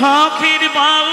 সখীর বাউ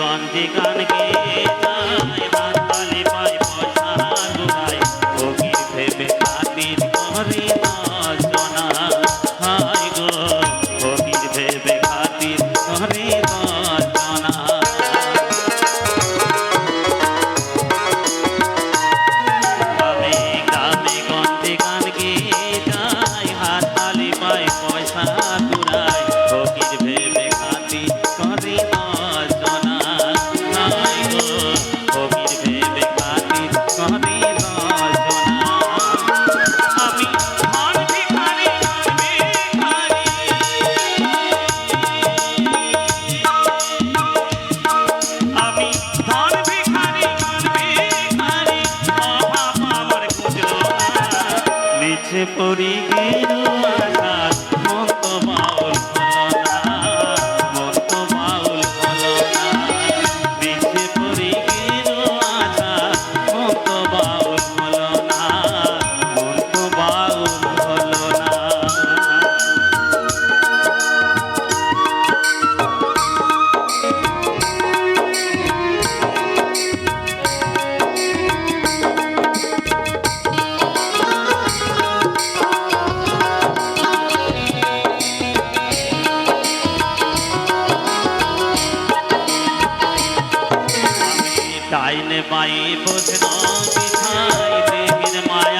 গন্ধি গান গে যায় পড়ি গিয়ে তাইলে বাই বসে বিছাইলে মায়া।